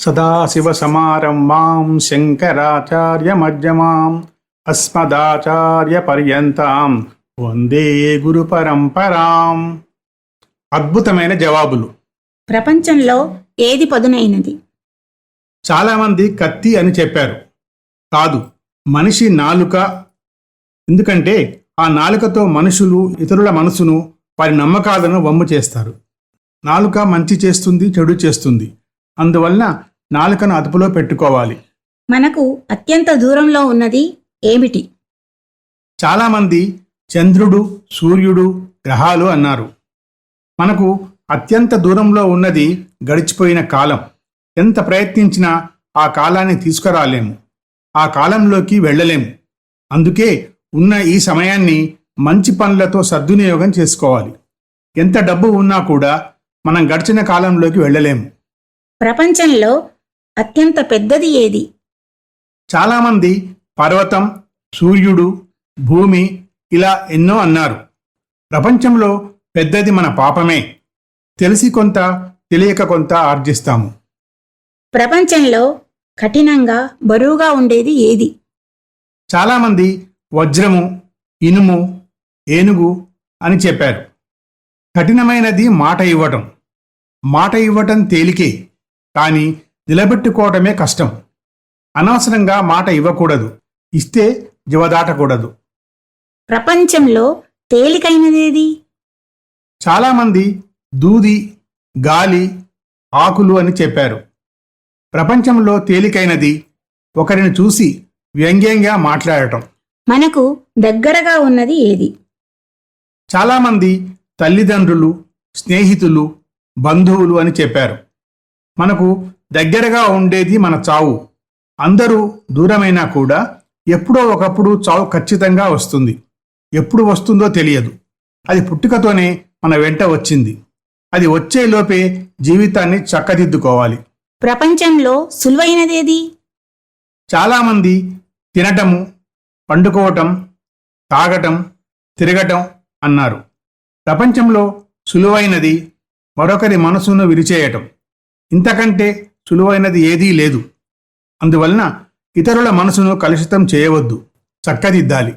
సదాశివసమారంభాం శంకరాచార్యమధ్యమాం అస్మదాచార్యపర్యంతాం వందే గురు పరంపరాం అద్భుతమైన జవాబులు. ప్రపంచంలో ఏది పదునైనది? చాలామంది కత్తి అని చెప్పారు. కాదు మనిషి నాలుక. ఎందుకంటే ఆ నాలుకతో మనుషులు ఇతరుల మనసును వారి నమ్మకాలను వమ్ము చేస్తారు. నాలుక మంచి చేస్తుంది చెడు చేస్తుంది. అందువలన నాలుకను అదుపులో పెట్టుకోవాలి. మనకు అత్యంత దూరంలో ఉన్నది ఏమిటి? చాలామంది చంద్రుడు సూర్యుడు గ్రహాలు అన్నారు. మనకు అత్యంత దూరంలో ఉన్నది గడిచిపోయిన కాలం. ఎంత ప్రయత్నించినా ఆ కాలాన్ని తీసుకురాలేము. ఆ కాలంలోకి వెళ్ళలేము. అందుకే ఉన్న ఈ సమయాన్ని మంచి పనులతో సద్వినియోగం చేసుకోవాలి. ఎంత డబ్బు ఉన్నా కూడా మనం గడిచిన కాలంలోకి వెళ్ళలేము. ప్రపంచంలో అత్యంత పెద్దది ఏది? చాలామంది పర్వతం సూర్యుడు భూమి ఇలా ఎన్నో అన్నారు. ప్రపంచంలో పెద్దది మన పాపమే. తెలిసి కొంత తెలియక కొంత ఆర్జిస్తాము. ప్రపంచంలో కఠినంగా బరువుగా ఉండేది ఏది? చాలామంది వజ్రము ఇనుము ఏనుగు అని చెప్పారు. కఠినమైనది మాట ఇవ్వటం. మాట ఇవ్వటం తేలికే. కానీ నిలబెట్టుకోవటమే కష్టం. అనవసరంగా మాట ఇవ్వకూడదు. ఇస్తే జవదాటకూడదు ప్రపంచంలో తేలికైనదేది? చాలామంది దూది గాలి ఆకులు అని చెప్పారు. ప్రపంచంలో తేలికైనది ఒకరిని చూసి వ్యంగ్యంగా మాట్లాడటం. మనకు దగ్గరగా ఉన్నది ఏది? చాలామంది తల్లిదండ్రులు స్నేహితులు బంధువులు అని చెప్పారు. మనకు దగ్గరగా ఉండేది మన చావు. అందరూ దూరమైనా కూడా ఎప్పుడో ఒకప్పుడు చావు ఖచ్చితంగా వస్తుంది. ఎప్పుడు వస్తుందో తెలియదు. అది పుట్టుకతోనే మన వెంట వచ్చింది. అది వచ్చేలోపే జీవితాన్ని చక్కదిద్దుకోవాలి. ప్రపంచంలో సులువైనదేది? చాలామంది తినటము పండుకోవటం తాగటం తిరగటం అన్నారు. ప్రపంచంలో సులువైనది మరొకరి మనసును విరిచేయటం. ఇంతకంటే సులువైనది ఏదీ లేదు. అందువలన ఇతరుల మనసును కలుషితం చేయవద్దు. చక్కదిద్దాలి.